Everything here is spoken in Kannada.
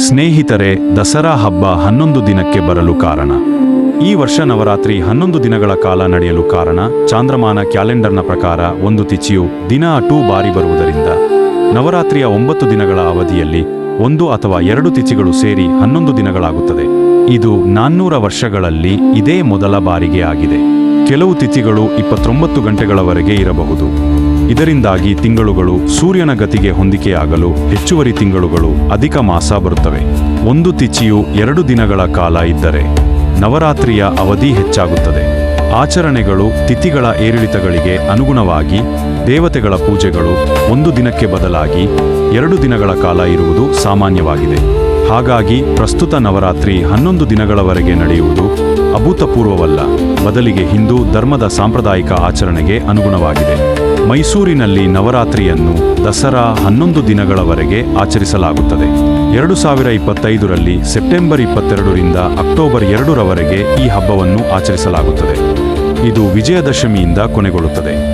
ಸ್ನೇಹಿತರೆ, ದಸರಾ ಹಬ್ಬ ಹನ್ನೊಂದು ದಿನಕ್ಕೆ ಬರಲು ಕಾರಣ. ಈ ವರ್ಷ ನವರಾತ್ರಿ ಹನ್ನೊಂದು ದಿನಗಳ ಕಾಲ ನಡೆಯಲು ಕಾರಣ. ಚಾಂದ್ರಮಾನ ಕ್ಯಾಲೆಂಡರ್ನ ಪ್ರಕಾರ ಒಂದು ತಿಥಿಯು ದಿನ ಅಟೂ ಬಾರಿ ಬರುವುದರಿಂದ. ನವರಾತ್ರಿಯ ಒಂಬತ್ತು ದಿನಗಳ ಅವಧಿಯಲ್ಲಿ ಒಂದು ಅಥವಾ ಎರಡು ತಿಥಿಗಳು ಸೇರಿ ಹನ್ನೊಂದು ದಿನಗಳಾಗುತ್ತದೆ. ಇದು ನಾನ್ನೂರ ವರ್ಷಗಳಲ್ಲಿ ಇದೇ ಮೊದಲ ಬಾರಿಗೆ ಆಗಿದೆ. ಕೆಲವು ತಿಥಿಗಳು ಇಪ್ಪತ್ತೊಂಬತ್ತು ಗಂಟೆಗಳವರೆಗೆ ಇರಬಹುದು. ಇದರಿಂದಾಗಿ ತಿಂಗಳುಗಳು ಸೂರ್ಯನ ಗತಿಗೆ ಹೊಂದಿಕೆಯಾಗಲು ಹೆಚ್ಚುವರಿ ತಿಂಗಳುಗಳು ಅಧಿಕ ಮಾಸ ಬರುತ್ತವೆ. ಒಂದು ತಿಚಿಯು ಎರಡು ದಿನಗಳ ಕಾಲ ಇದ್ದರೆ ನವರಾತ್ರಿಯ ಅವಧಿ ಹೆಚ್ಚಾಗುತ್ತದೆ. ಆಚರಣೆಗಳು ತಿಥಿಗಳ ಏರಿಳಿತಗಳಿಗೆ ಅನುಗುಣವಾಗಿ ದೇವತೆಗಳ ಪೂಜೆಗಳು ಒಂದು ದಿನಕ್ಕೆ ಬದಲಾಗಿ ಎರಡು ದಿನಗಳ ಕಾಲ ಇರುವುದು ಸಾಮಾನ್ಯವಾಗಿದೆ. ಹಾಗಾಗಿ ಪ್ರಸ್ತುತ ನವರಾತ್ರಿ ಹನ್ನೊಂದು ದಿನಗಳವರೆಗೆ ನಡೆಯುವುದು ಅಭೂತಪೂರ್ವವಲ್ಲ. ಬದಲಿಗೆ ಹಿಂದೂ ಧರ್ಮದ ಸಾಂಪ್ರದಾಯಿಕ ಆಚರಣೆಗೆ ಅನುಗುಣವಾಗಿದೆ. ಮೈಸೂರಿನಲ್ಲಿ ನವರಾತ್ರಿಯನ್ನು ದಸರಾ ಹನ್ನೊಂದು ದಿನಗಳವರೆಗೆ ಆಚರಿಸಲಾಗುತ್ತದೆ. ಎರಡು ಸಾವಿರ ಇಪ್ಪತ್ತೈದರಲ್ಲಿ ಸೆಪ್ಟೆಂಬರ್ ಇಪ್ಪತ್ತೆರಡರಿಂದ ಅಕ್ಟೋಬರ್ ಎರಡರವರೆಗೆ ಈ ಹಬ್ಬವನ್ನು ಆಚರಿಸಲಾಗುತ್ತದೆ. ಇದು ವಿಜಯದಶಮಿಯಿಂದ ಕೊನೆಗೊಳ್ಳುತ್ತದೆ.